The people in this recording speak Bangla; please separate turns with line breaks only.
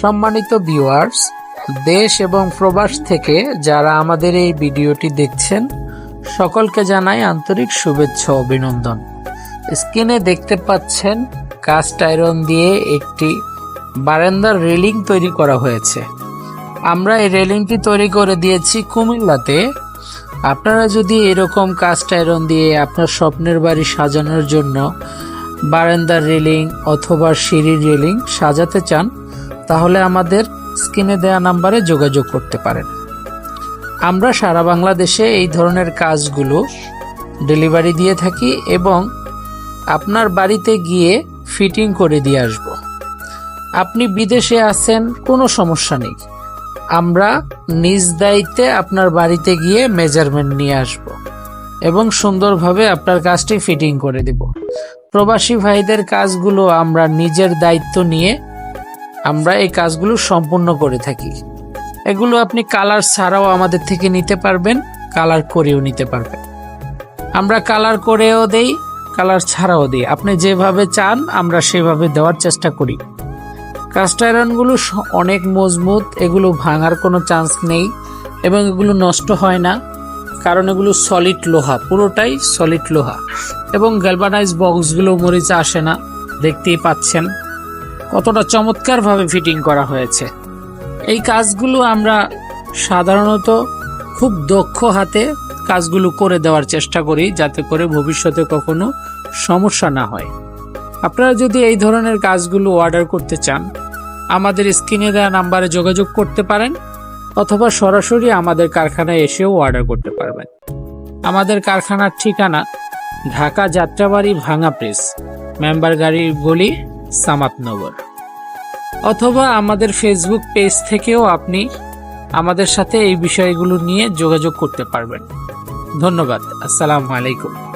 সম্মানিত ভিউয়ার্স দেশ এবং প্রবাস থেকে যারা আমাদের এই ভিডিওটি দেখছেন, সকলকে জানাই আন্তরিক শুভেচ্ছা অভিনন্দন। স্ক্রিনে দেখতে পাচ্ছেন কাস্ট আয়রন দিয়ে একটি বারান্দার রেলিং তৈরি করা হয়েছে। আমরা এই রেলিংটি তৈরি করে দিয়েছি কুমিল্লাতে। আপনারা যদি এরকম কাস্ট আয়রন দিয়ে আপনার স্বপ্নের বাড়ি সাজানোর জন্য বারান্দার রেলিং অথবা সিঁড়ির রেলিং সাজাতে চান তাহলে আমাদের স্ক্রিনে দেওয়া নাম্বারে যোগাযোগ করতে পারেন। আমরা সারা বাংলাদেশে এই ধরনের কাজগুলো ডেলিভারি দিয়ে থাকি এবং আপনার বাড়িতে গিয়ে ফিটিং করে দিয়ে আসব। আপনি বিদেশে আছেন, কোনো সমস্যা নেই। আমরা নিজ দায়িত্বে আপনার বাড়িতে গিয়ে মেজারমেন্ট নিয়ে আসব এবং সুন্দরভাবে আপনার কাজটি ফিটিং করে দেব। প্রবাসী ভাইদের কাজগুলো আমরা নিজের দায়িত্ব নিয়ে আমরা এই কাজগুলো সম্পূর্ণ করে থাকি। এগুলো আপনি কালার ছাড়াও আমাদের থেকে নিতে পারবেন, কালার করেও নিতে পারবেন। আমরা কালার করেও দেই, কালার ছাড়াও দিই। আপনি যেভাবে চান, আমরা সেভাবে দেওয়ার চেষ্টা করি। কাস্ট আয়রনগুলো অনেক মজবুত, এগুলো ভাঙার কোনো চান্স নেই এবং এগুলো নষ্ট হয় না, কারণ এগুলো সলিড লোহা, পুরোটাই সলিড লোহা। এবং গ্যালভানাইজ বক্সগুলো মরিচা আসে না, দেখতেই পাচ্ছেন। কতটা চমৎকারভাবে ফিটিং করা হয়েছে। এই কাজগুলো আমরা সাধারণত খুব দক্ষ হাতে কাজগুলো করে দেওয়ার চেষ্টা করি, যাতে করে ভবিষ্যতে কখনো সমস্যা না হয়। আপনারা যদি এই ধরনের কাজগুলো অর্ডার করতে চান, আমাদের স্ক্রিনে দেওয়া নাম্বারে যোগাযোগ করতে পারেন, অথবা সরাসরি আমাদের কারখানায় এসেও অর্ডার করতে পারবেন। আমাদের কারখানার ঠিকানা ঢাকা যাত্রাবাড়ি ভাঙা প্রেস মেম্বার গাড়ির গলি সামাতনগর অথবা আমাদের ফেসবুক পেজ থেকেও আপনি আমাদের সাথে এই বিষয়গুলো নিয়ে যোগাযোগ করতে পারবেন। ধন্যবাদ। আসসালামু আলাইকুম।